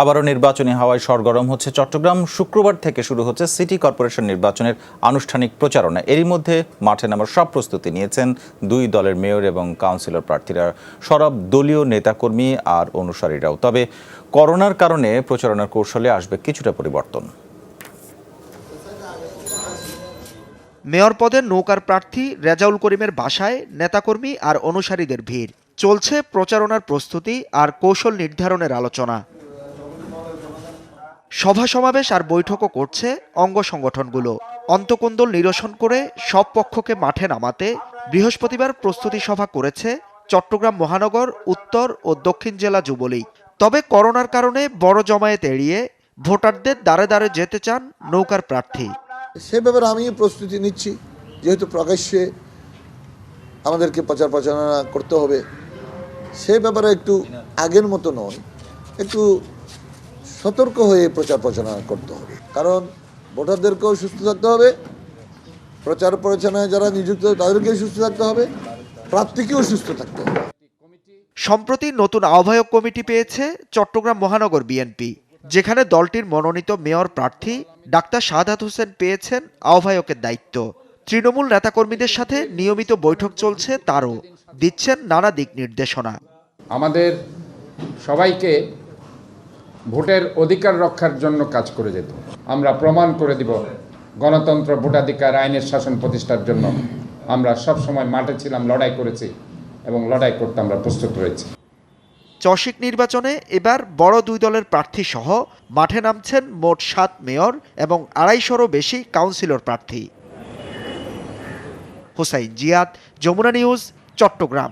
আবারও নির্বাচনী হাওয়ায় সরগরম হচ্ছে চট্টগ্রাম। শুক্রবার থেকে শুরু হচ্ছে সিটি কর্পোরেশন নির্বাচনের আনুষ্ঠানিক প্রচারণা। এরই মধ্যে মাঠে নামার সব প্রস্তুতি নিয়েছেন দুই দলের মেয়র এবং কাউন্সিলর প্রার্থীরা। সরব দলীয় নেতাকর্মী আর অনুসারীরাও। তবে করোনার কারণে প্রচারণার কৌশলে আসবে কিছুটা পরিবর্তন। মেয়র পদে নৌকার প্রার্থী রেজাউল করিমের বাসায় নেতাকর্মী আর অনুসারীদের ভিড়। চলছে প্রচারণার প্রস্তুতি আর কৌশল নির্ধারণের আলোচনা। সভা সমাবেশ আর বৈঠকও করছে অঙ্গ সংগঠনগুলো। অন্তকোন্দল নিরসন করে সব পক্ষকে মাঠে নামাতে বৃহস্পতিবার প্রস্তুতি সভা করেছে চট্টগ্রাম মহানগর, উত্তর ও দক্ষিণ জেলা যুবলীগ। তবে করোনার কারণে বড় জমায়েত এড়িয়ে ভোটারদের দ্বারে দ্বারে যেতে চান নৌকার প্রার্থী। সে ব্যাপারে আমি প্রস্তুতি নিচ্ছি। যেহেতু প্রকাশ্যে আমাদেরকে প্রচার প্রচারণা করতে হবে, সে ব্যাপারে একটু আগের মতো নয়। একটু সতর্ক হয়ে প্রচার প্রচারণা করতে হবে। কারণ ভোটারদেরকেও সুস্থ থাকতে হবে প্রচার প্রচারণায় যারা নিযুক্ত তাদেরকেও সুস্থ থাকতে হবে প্রার্থীকেও সুস্থ থাকতে হবে। সম্প্রতি নতুন আহ্বায়ক কমিটি পেয়েছে চট্টগ্রাম মহানগর বিএনপি যেখানে দলটির মনোনীত মেয়র প্রার্থী ডাক্তার শাহাদাত হোসেন পেয়েছেন আহ্বায়কের দায়িত্ব। তৃণমূল নেতাকর্মীদের সাথে নিয়মিত বৈঠক চলছে তারও দিচ্ছেন নানা দিক নির্দেশনা। আমাদের সবাইকে ভোটের অধিকার রক্ষার জন্য কাজ করে যেত। আমরা প্রমাণ করে দিব গণতন্ত্র ভোটাধিকার, আইনের শাসন প্রতিষ্ঠার জন্য। আমরা সব সময় মাঠে ছিলাম, লড়াই করেছি এবং লড়াই করতে আমরা প্রস্তুত রয়েছি। চসিক নির্বাচনে এবার বড় দুই দলের প্রার্থী সহ মাঠে নামছেন মোট সাত মেয়র এবং আড়াইশোরও বেশি কাউন্সিলর প্রার্থী। হুসাইন জিয়াদ, যমুনা নিউজ, চট্টগ্রাম।